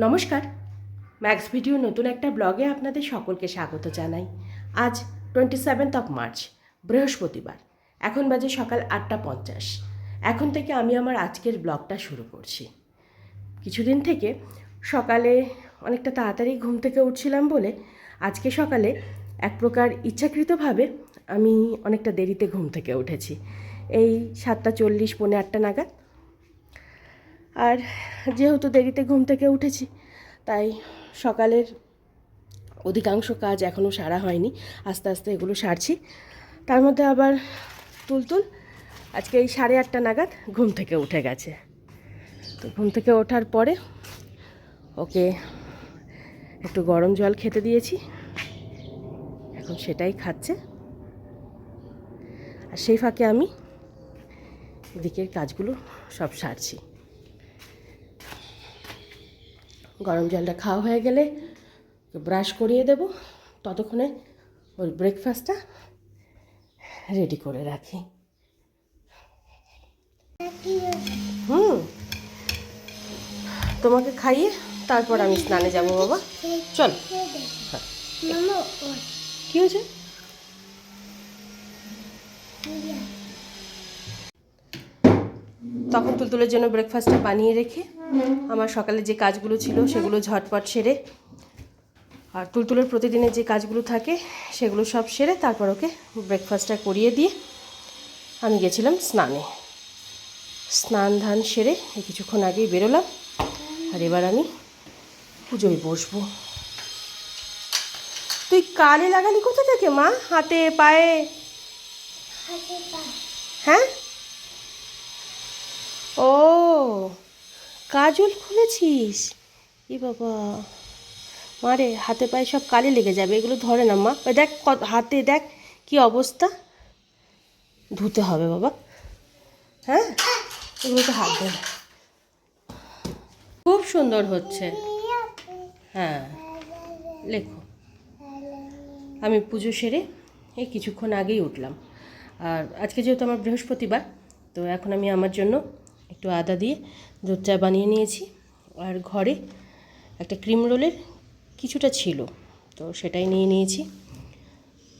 নমস্কার। Max video নতুন একটা ব্লগে আপনাদের সকলকে স্বাগত জানাই। আজ টোয়েন্টি সেভেন্থ অফ মার্চ বৃহস্পতিবার। এখন বাজে সকাল আটটা পঞ্চাশ। এখন থেকে আমি আমার আজকের ব্লগটা শুরু করছি। কিছুদিন থেকে সকালে অনেকটা তাড়াতাড়ি ঘুম থেকে উঠছিলাম বলে আজকে সকালে এক প্রকার ইচ্ছাকৃতভাবে আমি অনেকটা দেরিতে ঘুম থেকে উঠেছি। এই সাতটা চল্লিশ, পৌনে আটটা নাগাদ আর যেহেতু দেরিতে ঘুম থেকে উঠেছি, তাই সকালের অধিকাংশ কাজ এখনও সারা হয়নি। আস্তে আস্তে এগুলো সারছি। তার মধ্যে আবার তুলতুল, আজকে এই সাড়ে আটটা নাগাদ ঘুম থেকে উঠে গেছে। তো ঘুম থেকে ওঠার পরে ওকে একটু গরম জল খেতে দিয়েছি। এখন সেটাই খাচ্ছে। আর সেই ফাঁকে আমি এদিকের কাজগুলো সব সারছি। গরম জলটা খাওয়া হয়ে গেলে ব্রাশ করিয়ে দেব। ততক্ষণে ওর ব্রেকফাস্টটা রেডি করে রাখি। হুম। তোমাকে খাইয়ে তারপর আমি স্নানে যাব বাবা। চল। কি হয়েছে? তখন তুলতুলের জন্য ব্রেকফাস্টটা বানিয়ে রেখে আমার সকালে যে কাজগুলো ছিল সেগুলো ঝটপট সেরে আর তুলতুলের প্রতিদিনের যে কাজগুলো থাকে সেগুলো সব সেরে তারপর ওকে ব্রেকফাস্টটা করিয়ে দিয়ে আমি গেছিলাম স্নানে। স্নান ধান সেরে কিছুক্ষণ আগেই বেরোলাম আর এবার আমি পুজোয় বসবো। তুই কালে লাগালি কোথা থেকে মা? হাতে পায়ে? হ্যাঁ? ও, কাজল খুলেছিস? এ বাবা। মারে হাতে পায়ে সব কালি লেগে যাবে, এগুলো ধরে না মা। দেখ হাতে দেখ কি অবস্থা। ধুতে হবে বাবা। হ্যাঁ? এগুলো তো হাত দেয় খুব সুন্দর হচ্ছে। হ্যাঁ লেখো। আমি পুজো সেরে এই কিছুক্ষণ আগেই উঠলাম। আর আজকে যেহেতু আমার বৃহস্পতিবার, তো এখন আমি আমার জন্য একটু আদা দিয়ে দুধ চা বানিয়ে নিয়েছি। আর ঘরে একটা ক্রিম রোলের কিছুটা ছিল, তো সেটাই নিয়ে নিয়েছি।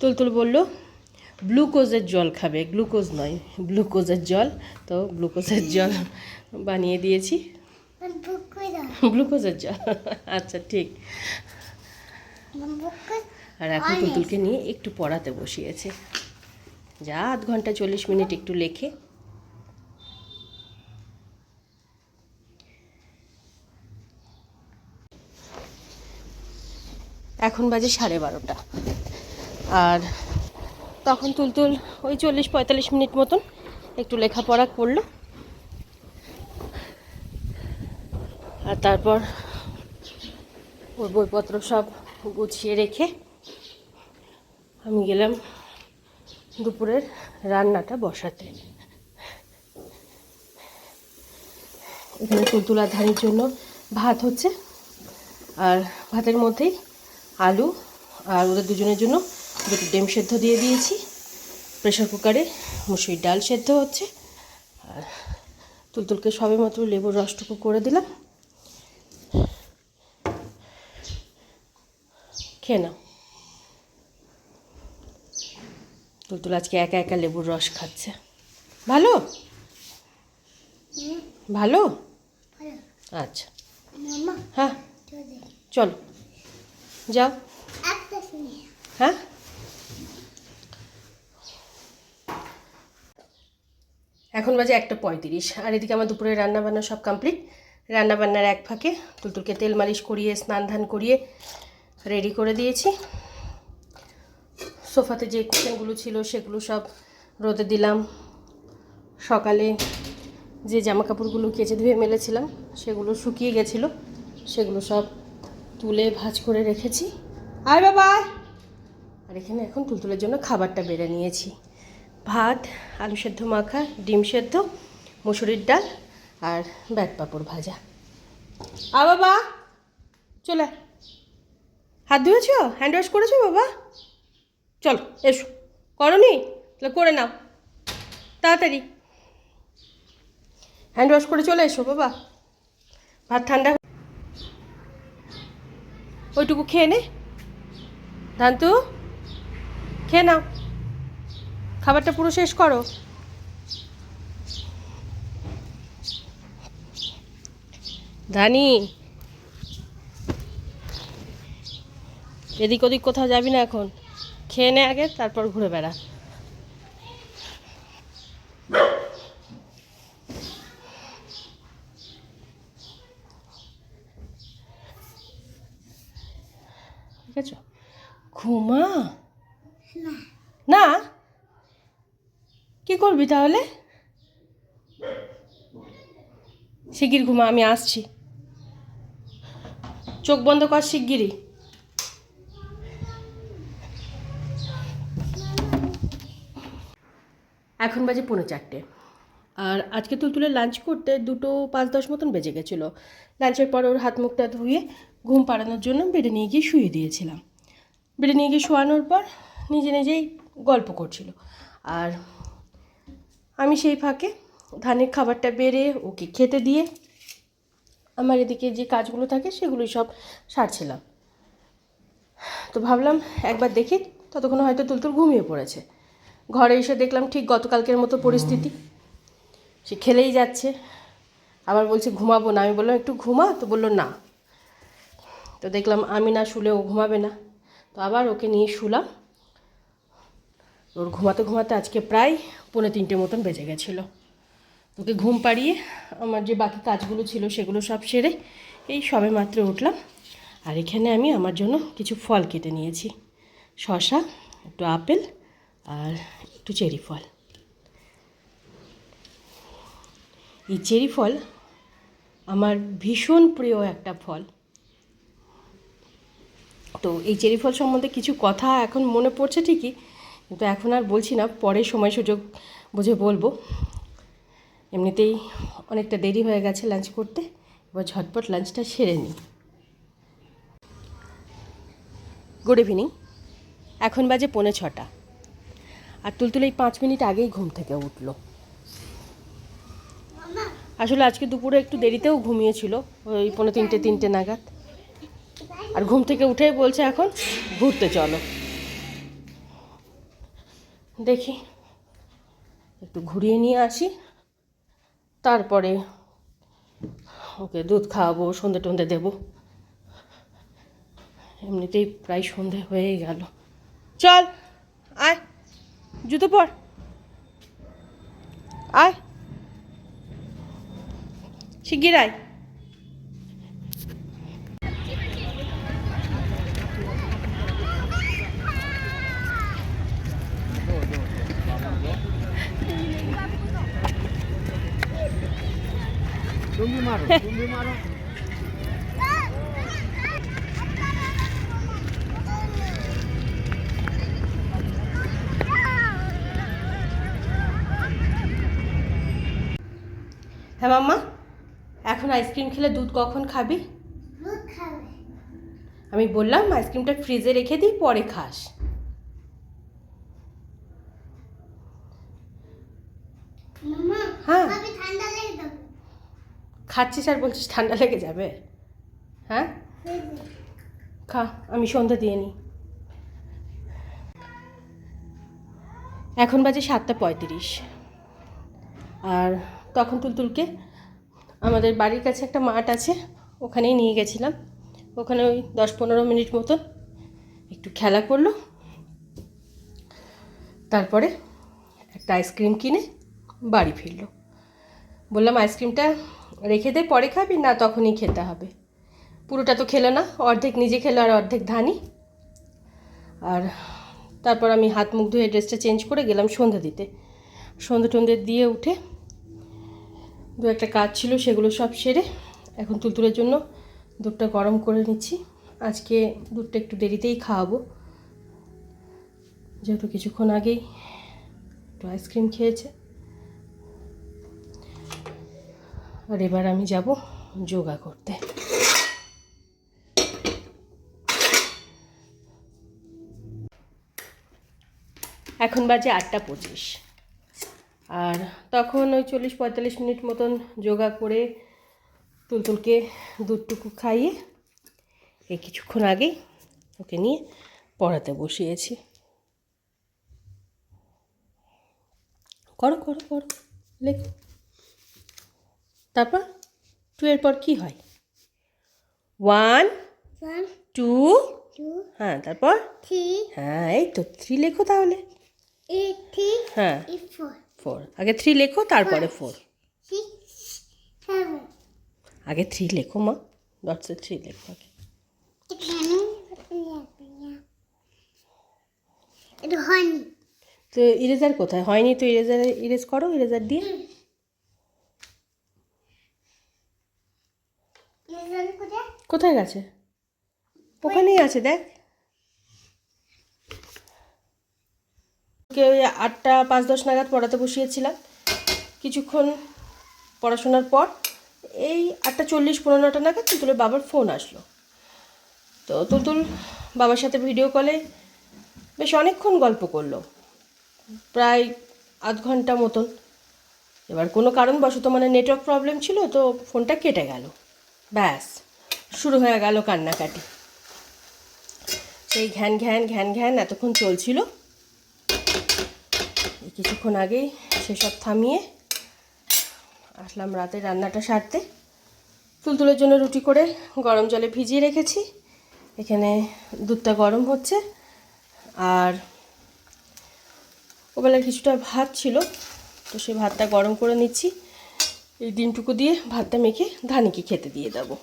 তুলতুল বলল, গ্লুকোজের জল খাবে। গ্লুকোজ নয়, গ্লুকোজের জল। তো গ্লুকোজের জল বানিয়ে দিয়েছি। গ্লুকোজের জল আচ্ছা ঠিক। আর এখন তুলতুলকে নিয়ে একটু পড়াতে বসিয়েছে। যা আধ ঘণ্টা চল্লিশ মিনিট একটু লেখে। এখন বাজে সাড়ে বারোটা। আর তখন তুলতুল ওই চল্লিশ পঁয়তাল্লিশ মিনিট মতন একটু লেখাপড়া করল। আর তারপর ওর বইপত্র সব গুছিয়ে রেখে আমি গেলাম দুপুরের রান্নাটা বসাতে। এখানে তুলতুলার ধানির জন্য ভাত হচ্ছে। আর ভাতের মধ্যেই আলু আর ওদের দুজনের জন্য দুটো ডিম সেদ্ধ দিয়ে দিয়েছি। প্রেশার কুকারে মুসুরির ডাল সেদ্ধ হচ্ছে। আর তুলতুলকে সবে মাত্র লেবুর রসটুকু করে দিলাম। খেয়ে নাও। তুলতুল আজকে একা একা লেবুর রস খাচ্ছে। ভালো? ভালো। আচ্ছা। হ্যাঁ চলো। যাও। হ্যাঁ? এখন বাজে একটা পঁয়ত্রিশ। আর এদিকে আমার দুপুরে রান্না বান্না সব কমপ্লিট রান্না বান্নার এক ফাঁকে তুলতুলকে তেল মালিশ করিয়ে, স্নান ধান করিয়ে রেডি করে দিয়েছি। সোফাতে যে কুশনগুলো ছিল সেগুলো সব রোদে দিলাম। সকালে যে জামা কাপড়গুলো কেচে ধুয়ে মেলেছিলাম, সেগুলো শুকিয়ে গেছিল। সেগুলো সব তুলে ভাজ করে রেখেছি। আয় বাবা আর এখানে এখন তুলতুলের জন্য খাবারটা বেড়ে নিয়েছি। ভাত, আলু সেদ্ধ মাখা, ডিম সেদ্ধ, মুসুরির ডাল আর ব্যাট পাঁপড় ভাজা। আ বাবা, চলে। হাত ধুয়েছো? হ্যান্ড ওয়াশ করেছ বাবা? চলো, এসো। করনি? তাহলে করে নাও। তাড়াতাড়ি। হ্যান্ড ওয়াশ করে চলে এসো বাবা। ভাত ঠান্ডা ওইটুকু খেয়ে নে। ধান্তু, খেয়ে নাও। খাবারটা পুরো শেষ করো। ধানি, এদিক ওদিক কোথাও যাবি না এখন? খেয়ে নে আগে, তারপর ঘুরে বেড়া। ঠিক আছে? ঘুমা? না। কি করবি তাহলে? শিগগির ঘুমা আমি আসছি। চোখ বন্ধ কর শিগগিরই। এখন বাজে পৌনে চারটে। আর আজকে তুলতুলে লাঞ্চ করতে দুটো পাঁচ দশ মতন বেজে গেছিল। লাঞ্চের পর ওর হাত মুখটা ধুয়ে ঘুম পাড়ানোর জন্য বেডে নিয়ে গিয়ে শুয়ে দিয়েছিলাম। বেডে নিয়ে গিয়ে শোয়ানোর পর নিজে নিজেই গল্প করছিল। আর আমি সেই ফাঁকে ধানের খাবারটা বেড়ে ওকে খেতে দিয়ে আমার এদিকে যে কাজগুলো থাকে সেগুলোই সব সারছিলাম। তো ভাবলাম একবার দেখি, ততক্ষণে হয়তো তুলতুল ঘুমিয়ে পড়েছে। ঘরে এসে দেখলাম ঠিক গতকালকের মতো পরিস্থিতি। সে খেলেই যাচ্ছে। আবার বলছে, ঘুমাবো না। আমি বললাম, একটু ঘুমা? তো বলল, না। তো দেখলাম আমি না শুলে ও ঘুমাবে না। তো আবার ওকে নিয়ে শুলাম। ওর ঘুমাতে ঘুমাতে আজকে প্রায় পৌনে তিনটে মতন বেজে গেছিল। ওকে ঘুম পাড়িয়ে আমার যে বাকি কাজগুলো ছিল সেগুলো সব সেরে এই সবে মাত্র উঠলাম। আর এখানে আমি আমার জন্য কিছু ফল কেটে নিয়েছি। শশা একটু আপেল আর একটু চেরি ফল। এই চেরি ফল আমার ভীষণ প্রিয় একটা ফল। তো এই চেরি ফল সম্বন্ধে কিছু কথা এখন মনে পড়ছে ঠিকই, কিন্তু এখন আর বলছি না, পরে সময় সুযোগ বুঝে বলব। এমনিতেই অনেকটা দেরি হয়ে গেছে লাঞ্চ করতে, এবার ঝটপট লাঞ্চটা সেরে নিই। গুড ইভিনিং এখন বাজে পৌনে ছটা। আর তুলতুল এই পাঁচ মিনিট আগেই ঘুম থেকে উঠল। আসলে আজকে দুপুরে একটু দেরিতেও ঘুমিয়েছিল, ওই পৌনে তিনটে তিনটে নাগাদ। আর ঘুম থেকে উঠেই বলছে এখন ঘুরতে চলো। দেখি, একটু ঘুরিয়ে নিয়ে আসি। তারপরে ওকে দুধ খাওয়াবো, সন্ধে টন্ধে দেবো। এমনিতেই প্রায় সন্ধে হয়েই গেল। চল, আয়, জুতো পর। আয়। শিগগির আয়। তুমি মারো তুমি মারো। হ্যাঁ মাম্মা এখন আইসক্রিম খেলে দুধ কখন খাবি? আমি বললাম আইসক্রিমটা ফ্রিজে রেখে দিই পরে খাস। হ্যাঁ। ভাবি ঠান্ডা লেগে যাবে খাচ্ছিস আর বলছিস ঠান্ডা লেগে যাবে? হ্যাঁ? খা, আমি সন্ধ্যা দিয়ে নিই এখন বাজে সাতটা পঁয়ত্রিশ। আর তখন তুলতুলকে আমাদের বাড়ির কাছে একটা মাঠ আছে, ওখানেই নিয়ে গেছিলাম। ওখানে ওই দশ পনেরো মিনিট মতন একটু খেলা করল। তারপরে একটা আইসক্রিম কিনে বাড়ি ফিরলো। বললাম, আইসক্রিমটা রেখে দে, পরে খাবি, না তখনই খেতে হবে। পুরোটা তো খেলো না, অর্ধেক নিজে খেলো আর অর্ধেক ধানি আর তারপর আমি হাত মুখ ধুয়ে ড্রেসটা চেঞ্জ করে গেলাম সন্ধ্যা দিতে। সন্ধ্যে টন্ধে দিয়ে উঠে দু একটা কাজ ছিল, সেগুলো সব সেরে এখন তুলতুলের জন্য দুধটা গরম করে নিচ্ছি। আজকে দুধটা একটু দেরিতেই খাওয়াবো। যেহেতু কিছুক্ষণ আগেই একটু আইসক্রিম খেয়েছে। আর এবার আমি যাব যোগা করতে। এখন বাজে আটটা পঁচিশ। আর তখন ওই চল্লিশ পঁয়তাল্লিশ মিনিট মতন যোগা করে তুলতুলকে দুধটুকু খাইয়ে এই কিছুক্ষণ আগেই ওকে নিয়ে পড়াতে বসিয়েছি। করো করো করো, লেখো। তারপর টু এর পর কি হয়? ওয়ান টু হ্যাঁ তারপর? থ্রি হ্যাঁ এই তো থ্রি লেখো তাহলে। হ্যাঁ ফোর আগে থ্রি লেখো তারপরে ফোর আগে থ্রি লেখো মা। ডটসে থ্রি লেখো আগে। তো ইরেজার কোথায়? হয়নি তো ইরেজার ইরেজ করো ইরেজার দিয়ে এটা কোথায় গেছে? ওখানেই আছে, দেখ। ওকে ওই আটটা পাঁচ দশ নাগাদ পড়াতে বসিয়েছিলাম। কিছুক্ষণ পড়াশোনার পর এই আটটা চল্লিশ পনেরোটা নাগাদ তুলতুলের বাবার ফোন আসলো। তো তুলতুল বাবার সাথে ভিডিও কলে বেশ অনেকক্ষণ গল্প করল। প্রায় আধ ঘণ্টা মতন। এবার কোনো কারণবশত মানে নেটওয়ার্ক প্রবলেম ছিল তো ফোনটা কেটে গেল। ব্যাস। শুরু হয়ে গেল কান্নাকাটি। সেই ঘ্যান ঘ্যান ঘ্যান ঘ্যান এতক্ষণ চলছিল। কিছুক্ষণ আগেই সেসব থামিয়ে আসলাম রাতে রান্নাটা সারতে। তুলতুলের জন্য রুটি করে গরম জলে ভিজিয়ে রেখেছি। এখানে দুধটা গরম হচ্ছে। আর ওবেলার কিছুটা ভাত ছিল, তো সেই ভাতটা গরম করে নিচ্ছি। এই ডিমটুকু দিয়ে ভাতটা মেখে ধানিকে খেতে দিয়ে দেবো।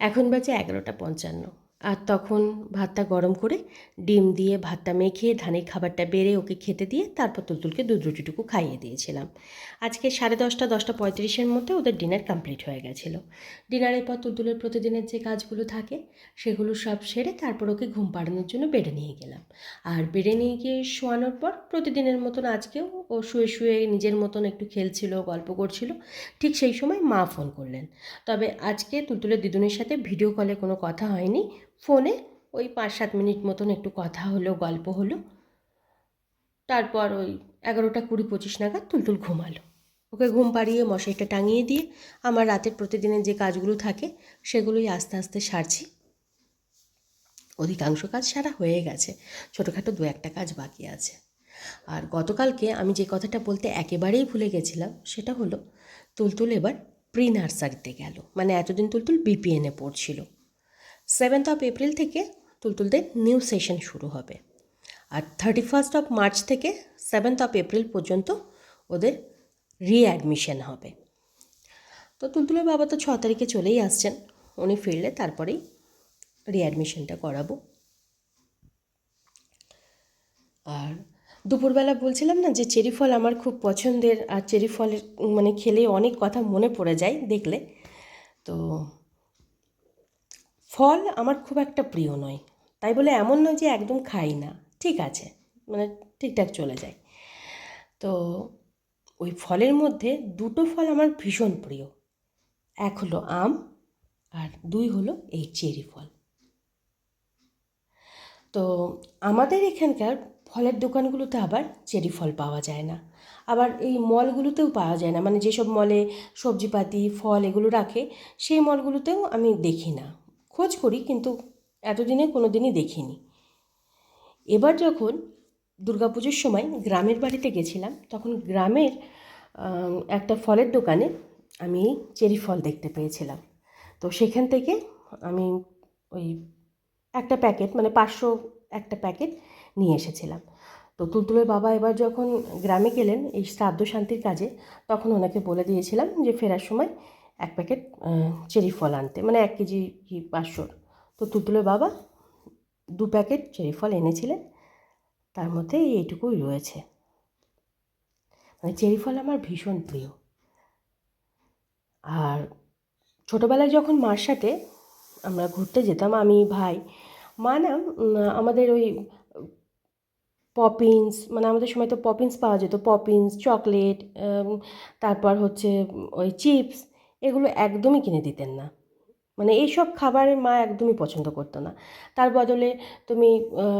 এখন বাজে এগারোটা পঞ্চান্ন। আর তখন ভাতটা গরম করে ডিম দিয়ে ভাতটা মেখে ধানের খাবারটা বেড়ে ওকে খেতে দিয়ে তারপর তুলতুলকে দুধ রুটিটুকু খাইয়ে দিয়েছিলাম। আজকে সাড়ে দশটা দশটা পঁয়ত্রিশের মধ্যে ওদের ডিনার কমপ্লিট হয়ে গেছিল। ডিনারের পর তুলতুলের প্রতিদিনের যে কাজগুলো থাকে সেগুলো সব সেরে তারপর ওকে ঘুম পাড়ানোর জন্য বেডে নিয়ে গেলাম। আর বেডে নিয়ে গিয়ে শোয়ানোর পর প্রতিদিনের মতন আজকেও ও শুয়ে শুয়ে নিজের মতন একটু খেলছিল, গল্প করছিল। ঠিক সেই সময় মা ফোন করলেন। তবে আজকে তুলতুলের দিদুনের সাথে ভিডিও কলে কোনো কথা হয়নি। ফোনে ওই পাঁচ সাত মিনিট মতন একটু কথা হলো, গল্প হলো। তারপর ওই এগারোটা কুড়ি পঁচিশ নাগাদ তুলতুল ঘুমালো। ওকে ঘুম পাড়িয়ে মশারিটা টাঙিয়ে দিয়ে আমার রাতের প্রতিদিনের যে কাজগুলো থাকে, সেগুলোই আস্তে আস্তে সারছি। অধিকাংশ কাজ সারা হয়ে গেছে। ছোটোখাটো দু একটা কাজ বাকি আছে। আর গতকালকে আমি যে কথাটা বলতে একেবারেই ভুলে গেছিলাম, সেটা হলো তুলতুল এবার প্রি নার্সারিতে গেল। মানে এতদিন তুলতুল বিপিএনে পড়ছিল। সেভেন্থ অফ এপ্রিল থেকে তুলতুলদের নিউ সেশন শুরু হবে। আর থার্টি ফার্স্ট অফ মার্চ থেকে সেভেন্থ অফ এপ্রিল পর্যন্ত ওদের রিঅ্যাডমিশন হবে। তো তুলতুলের বাবা তো ছ তারিখে চলেই আসছেন। উনি ফিরলে তারপরেই রিঅ্যাডমিশনটা করাবো। আর দুপুরবেলা বলছিলাম না যে চেরি ফল আমার খুব পছন্দের আর চেরি ফলের মানে খেলে অনেক কথা মনে পড়ে যায় দেখলে। তো ফল আমার খুব একটা প্রিয় নয়। তাই বলে এমন নয় যে একদম খাই না। ঠিক আছে মানে ঠিকঠাক চলে যায়। তো ওই ফলের মধ্যে দুটো ফল আমার ভীষণ প্রিয়। এক হলো আম আর দুই হলো এই চেরি ফল। তো আমাদের এখানকার ফলের দোকানগুলোতে আবার চেরি ফল পাওয়া যায় না। আবার এই মলগুলোতেও পাওয়া যায় না। মানে যেসব মলে সবজিপাতি, ফল এগুলো রাখে, সেই মলগুলোতেও আমি দেখি না। খোঁজ করি, কিন্তু এতদিনে কোনো দিনই দেখিনি। এবার যখন দুর্গাপুজোর সময় গ্রামের বাড়িতে গেছিলাম, তখন গ্রামের একটা ফলের দোকানে আমি চেরি ফল দেখতে পেয়েছিলাম। তো সেখান থেকে আমি ওই একটা প্যাকেট মানে পাঁচশো একটা প্যাকেট নিয়ে এসেছিলাম। তো তুলতুলের বাবা এবার যখন গ্রামে গেলেন এই শ্রাদ্ধ শান্তির কাজে, তখন ওনাকে বলে দিয়েছিলাম যে ফেরার সময় এক প্যাকেট চেরি ফল আনতে মানে এক কেজি কি পাঁচশোর। তো তুলতুলের বাবা দু প্যাকেট চেরি ফল এনেছিলেন, তার মধ্যে এইটুকুই রয়েছে। মানে চেরি ফল আমার ভীষণ প্রিয়। আর ছোটোবেলায় যখন মার সাথে আমরা ঘুরতে যেতাম, আমি, ভাই, মা না আমাদের ওই পপিন্স মানে আমাদের সময় তো পপিন্স পাওয়া যেত পপিন্স চকলেট তারপর হচ্ছে ওই চিপস এগুলো একদমই কিনে দিতেন না। মানে এইসব খাবারের মা একদমই পছন্দ করতো না। তার বদলে তুমি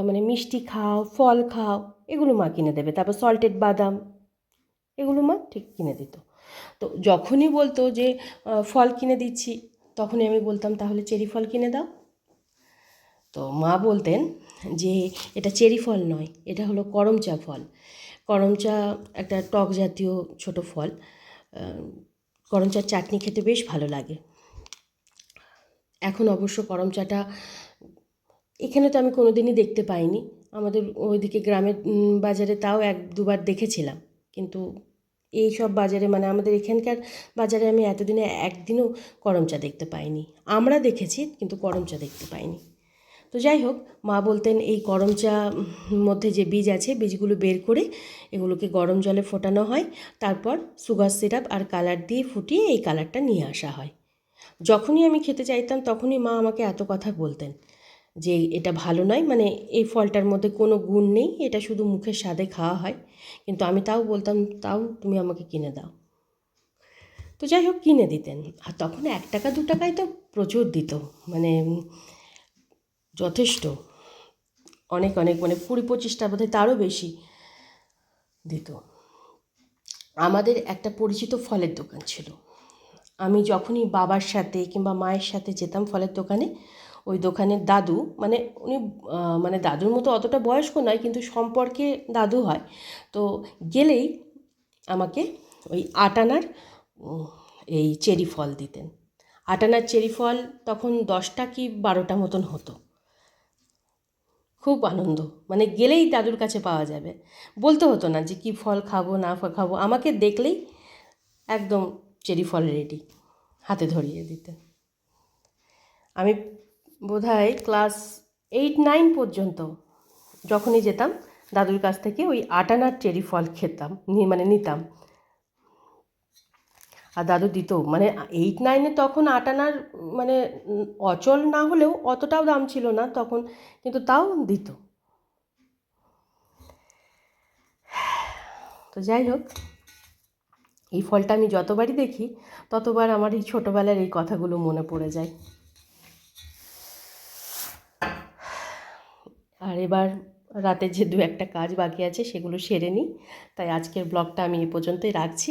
মানে মিষ্টি খাও, ফল খাও, এগুলো মা কিনে দেবে। তারপর সল্টেড বাদাম, এগুলো মা ঠিক কিনে দিত। তো যখনই বলতো যে ফল কিনে দিচ্ছি, তখনই আমি বলতাম, তাহলে চেরি ফল কিনে দাও। তো মা বলতেন যে এটা চেরি ফল নয়, এটা হলো করমচা ফল। করমচা একটা টক জাতীয় ছোট ফল। করমচার চাটনি খেতে বেশ ভালো লাগে। এখন অবশ্য করমচাটা এখানে তো আমি কোনো দিনই দেখতে পাইনি। আমাদের ওইদিকে গ্রামের বাজারে তাও এক দুবার দেখেছিলাম। কিন্তু এই সব বাজারে মানে আমাদের এখানকার বাজারে আমি এতদিনে একদিনও করমচা দেখতে পাইনি। আমরা দেখেছি, কিন্তু করমচা দেখতে পাইনি। তো যাই হোক, মা বলতেন এই গরম চা মধ্যে যে বীজ আছে, বীজগুলো বের করে এগুলোকে গরম জলে ফোটানো হয়। তারপর সুগার সিরাপ আর কালার দিয়ে ফুটিয়ে এই কালারটা নিয়ে আসা হয়। যখনই আমি খেতে চাইতাম, তখনই মা আমাকে এত কথা বলতেন যে এটা ভালো নয়। মানে এই ফলটার মধ্যে কোনো গুণ নেই, এটা শুধু মুখের স্বাদে খাওয়া হয়। কিন্তু আমি তাও বলতাম, তাও তুমি আমাকে কিনে দাও। তো যাই হোক, কিনে দিতেন। আর তখন এক টাকা, দু টাকায় তো প্রচুর দিত। মানে যথেষ্ট। অনেক অনেক মানে কুড়ি পঁচিশটা বোধহয় তারও বেশি দিত। আমাদের একটা পরিচিত ফলের দোকান ছিল। আমি যখনই বাবার সাথে কিংবা মায়ের সাথে যেতাম ফলের দোকানে, ওই দোকানের দাদু মানে উনি মানে দাদুর মতো অতটা বয়স্ক নয়, কিন্তু সম্পর্কে দাদু হয়। তো গেলেই আমাকে ওই আটানার এই চেরি ফল দিতেন। আটানার চেরি ফল তখন দশটা কি বারোটা মতন হতো। খুব আনন্দ। মানে গেলেই দাদুর কাছে পাওয়া যাবে। বলতে হতো না যে, কি ফল খাব, না ফল খাব? আমাকে দেখলেই একদম চেরি ফল রেডি হাতে ধরিয়ে দিতেন আমি বোধহয় ক্লাস এইট নাইন পর্যন্ত যখনই যেতাম, দাদুর কাছ থেকে ওই আটানার চেরি ফল খেতাম মানে নিতাম। আর দাদু দিত। মানে এইট নাইনে তখন আটানার মানে অচল না হলেও অতটাও দাম ছিল না তখন, কিন্তু তাও দিত। তো যাই হোক, এই ফলটা আমি যতবারই দেখি, ততবার আমার এই ছোটোবেলার এই কথাগুলো মনে পড়ে যায়। আর এবার রাতে যে দু একটা কাজ বাকি আছে সেগুলো সেরে নিই। তাই আজকের ব্লগটা আমি এ পর্যন্তই রাখছি।